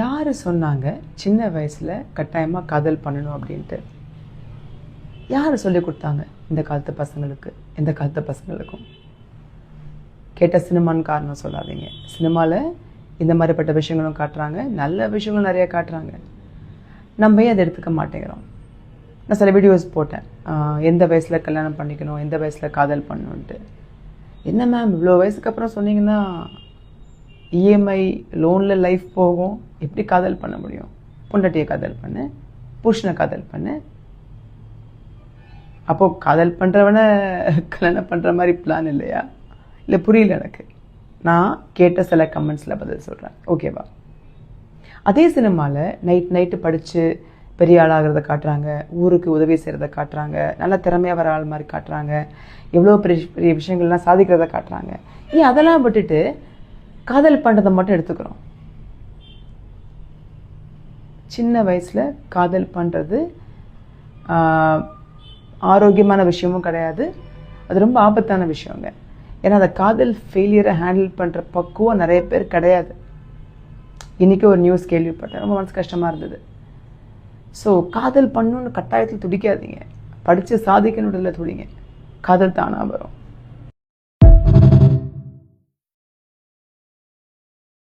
யார் சொன்னாங்க சின்ன வயசில் கட்டாயமாக காதல் பண்ணணும் அப்படின்ட்டு? யார் சொல்லி கொடுத்தாங்க இந்த காலத்து பசங்களுக்கு இந்த காலத்து பசங்களுக்கும்? கேட்ட சினிமான்னு காரணம் சொல்லாதீங்க. சினிமாவில் இந்த மாதிரிப்பட்ட விஷயங்களும் காட்டுறாங்க நல்ல விஷயங்களும் நிறைய காட்டுறாங்க. நம்ம ஏன் அதை எடுத்துக்க மாட்டேங்கிறோம்? நான் சில வீடியோஸ் போட்டேன். எந்த வயசில் கல்யாணம் பண்ணிக்கணும் எந்த வயசில் காதல் பண்ணணுன்ட்டு என்ன மேம் இவ்வளோ வயசுக்கு அப்புறம் சொன்னீங்கன்னா இஎம்ஐ லோனில் லைஃப் போகும். எப்படி காதல் பண்ண முடியும்? பொண்டாட்டியை காதல் பண்ணு புருஷனை காதல் பண்ணு. அப்போது காதல் பண்ணுறவனை கல்யாணம் பண்ணுற மாதிரி பிளான் இல்லையா? இல்லை புரியல எனக்கு. நான் கேட்ட சில கமெண்ட்ஸில் பதில் சொல்கிறேன் ஓகேவா அதே சினிமாவில் நைட் நைட்டு படித்து பெரிய ஆளாகிறத காட்டுறாங்க. ஊருக்கு உதவி செய்கிறத காட்டுறாங்க. நல்ல திறமையாக வர ஆள் மாதிரி காட்டுறாங்க. எவ்வளோ பெரிய பெரிய விஷயங்கள்லாம் சாதிக்கிறத காட்டுறாங்க. ஏன் அதெல்லாம் விட்டுட்டு காதல் பண்ணுறதை மட்டும் எடுத்துக்கிறோம். சின்ன வயசில் காதல் பண்ணுறது ஆரோக்கியமான விஷயமும் கிடையாது. அது ரொம்ப ஆபத்தான விஷயங்க. ஏன்னா அந்த காதல் ஃபெயிலியரை ஹேண்டில் பண்ணுற பக்குவம் நிறைய பேர் கிடையாது. இன்றைக்கி ஒரு நியூஸ் கேள்விப்பட்டேன். ரொம்ப மனசு கஷ்டமாக இருந்தது. ஸோ காதல் பண்ணணுன்னு கட்டாயத்தில் துடிக்காதீங்க. படித்து சாதிக்கணுன்றதில் துடிங்க. காதல் தானாக வரும்.